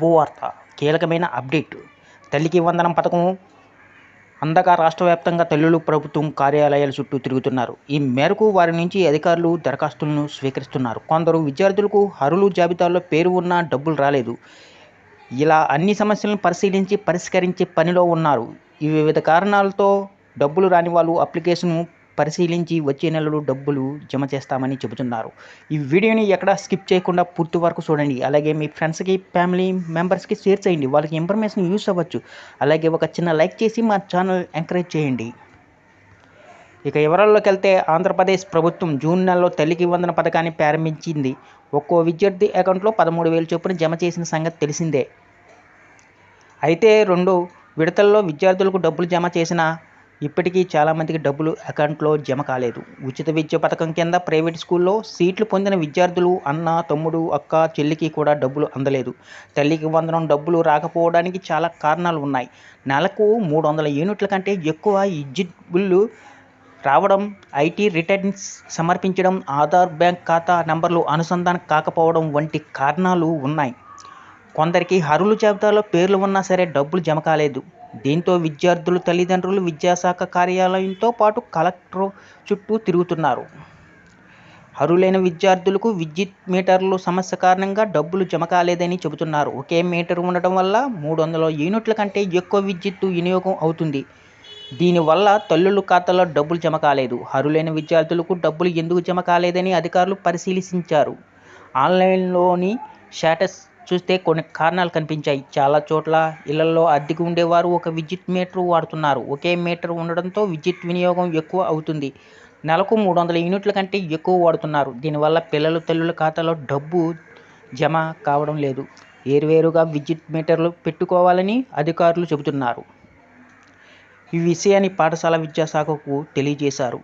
భూవార్త కీలకమైన అప్డేట్. తల్లికి వందనం పథకం. అందక రాష్ట్ర వ్యాప్తంగా తల్లులు ప్రభుత్వం కార్యాలయాల చుట్టూ తిరుగుతున్నారు. ఈ మేరకు వారి నుంచి అధికారులు దరఖాస్తులను స్వీకరిస్తున్నారు. కొందరు విద్యార్థులకు హరులు జాబితాలో పేరు ఉన్నా డబ్బులు రాలేదు. ఇలా అన్ని సమస్యలను పరిశీలించి పరిష్కరించే పనిలో ఉన్నారు. ఈ వివిధ కారణాలతో డబ్బులు రాని వాళ్ళు అప్లికేషన్ పరిశీలించి వచ్చే నెలలో డబ్బులు జమ చేస్తామని చెబుతున్నారు. ఈ వీడియోని ఎక్కడ స్కిప్ చేయకుండా పూర్తి వరకు చూడండి. అలాగే మీ ఫ్రెండ్స్కి ఫ్యామిలీ మెంబర్స్కి షేర్ చేయండి. వాళ్ళకి ఇన్ఫర్మేషన్ యూస్ అవ్వచ్చు. అలాగే ఒక చిన్న లైక్ చేసి మా ఛానల్ ఎంకరేజ్ చేయండి. ఇక వివరాల్లోకి వెళ్తే ఆంధ్రప్రదేశ్ ప్రభుత్వం జూన్ నెలలో తల్లికి వందన పథకాన్ని ప్రారంభించింది. ఒక్కో విద్యార్థి అకౌంట్లో పదమూడు వేలు చొప్పున జమ చేసిన సంగతి తెలిసిందే. అయితే రెండు విడతల్లో విద్యార్థులకు డబ్బులు జమ చేసిన ఇప్పటికీ చాలామందికి డబ్బులు అకౌంట్లో జమ కాలేదు. ఉచిత విద్య పథకం కింద ప్రైవేట్ స్కూల్లో సీట్లు పొందిన విద్యార్థులు అన్న తమ్ముడు అక్క చెల్లికి కూడా డబ్బులు అందలేదు. తల్లికి వందనం డబ్బులు రాకపోవడానికి చాలా కారణాలు ఉన్నాయి. నెలకు మూడు వందల యూనిట్ల కంటే ఎక్కువ విద్యుత్ బిల్లు రావడం ఐటీ రిటర్న్స్ సమర్పించడం ఆధార్ బ్యాంక్ ఖాతా నంబర్లు అనుసంధానం కాకపోవడం వంటి కారణాలు ఉన్నాయి. కొందరికి హరులు జాబితాలో పేర్లు ఉన్నా సరే డబ్బులు జమ కాలేదు. దీంతో విద్యార్థులు తల్లిదండ్రులు విద్యాశాఖ కార్యాలయంతో పాటు కలెక్టర్ చుట్టూ తిరుగుతున్నారు. అరులైన విద్యార్థులకు విద్యుత్ మీటర్లు సమస్య కారణంగా డబ్బులు జమ కాలేదని చెబుతున్నారు. ఒకే మీటర్ ఉండటం వల్ల మూడు వందల యూనిట్ల కంటే ఎక్కువ విద్యుత్ వినియోగం అవుతుంది. దీనివల్ల తల్లుల ఖాతాలో డబ్బులు జమ కాలేదు. అరులైన విద్యార్థులకు డబ్బులు ఎందుకు జమ కాలేదని అధికారులు పరిశీలించారు. ఆన్లైన్లోని స్టేటస్ చూస్తే కొన్ని కారణాలు కనిపించాయి. చాలా చోట్ల ఇళ్ళలో అద్దెకు ఉండేవారు ఒక విద్యుత్ మీటర్ వాడుతున్నారు. ఒకే మీటర్ ఉండడంతో విద్యుత్ వినియోగం ఎక్కువ అవుతుంది. నెలకు మూడు వందల యూనిట్ల కంటే ఎక్కువ వాడుతున్నారు. దీనివల్ల పిల్లలు తల్లుల ఖాతాలో డబ్బు జమ కావడం లేదు. వేరువేరుగా విద్యుత్ మీటర్లు పెట్టుకోవాలని అధికారులు చెబుతున్నారు. ఈ విషయాన్ని పాఠశాల విద్యాశాఖకు తెలియజేశారు.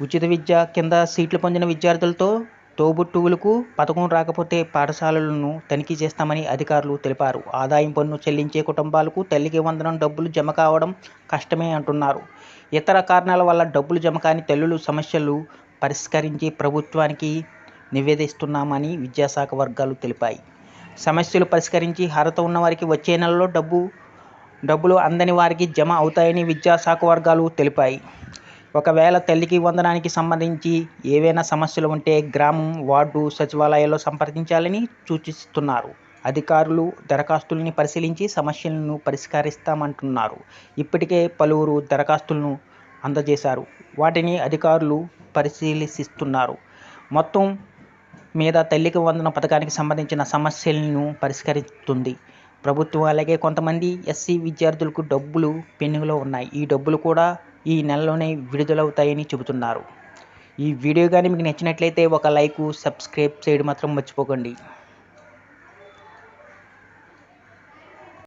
ఉచిత విద్య కింద సీట్లు పొందిన విద్యార్థులతో తోబుట్టువులకు పథకం రాకపోతే పాఠశాలలను తనిఖీ చేస్తామని అధికారులు తెలిపారు. ఆదాయం పన్ను చెల్లించే కుటుంబాలకు తల్లికి వందనం డబ్బులు జమ కావడం కష్టమే అంటున్నారు. ఇతర కారణాల వల్ల డబ్బులు జమ కాని తల్లులు సమస్యలు పరిష్కరించి ప్రభుత్వానికి నివేదిస్తున్నామని విద్యాశాఖ వర్గాలు తెలిపాయి. సమస్యలు పరిష్కరించి అర్హత ఉన్న వారికి వచ్చే నెలలో డబ్బు డబ్బులు అందని వారికి జమ అవుతాయని విద్యాశాఖ వర్గాలు తెలిపాయి. ఒకవేళ తల్లికి వందనానికి సంబంధించి ఏవైనా సమస్యలు ఉంటే గ్రామం వార్డు సచివాలయాల్లో సంప్రదించాలని సూచిస్తున్నారు. అధికారులు దరఖాస్తుల్ని పరిశీలించి సమస్యలను పరిష్కరిస్తామంటున్నారు. ఇప్పటికే పలువురు దరఖాస్తులను అందజేశారు. వాటిని అధికారులు పరిశీలిస్తున్నారు. మొత్తం మీద తల్లికి వందన పథకానికి సంబంధించిన సమస్యలను పరిష్కరిస్తుంది. ప్రభుత్వం అలాగే కొంతమంది ఎస్సీ విద్యార్థులకు డబ్బులు పెండింగ్లో ఉన్నాయి. ఈ డబ్బులు కూడా ఈ నెలలోనే విడుదలవుతాయని చెబుతున్నారు. ఈ వీడియో కానీ మీకు నచ్చినట్లయితే ఒక లైకు సబ్స్క్రైబ్ చేయడం మాత్రం మర్చిపోకండి.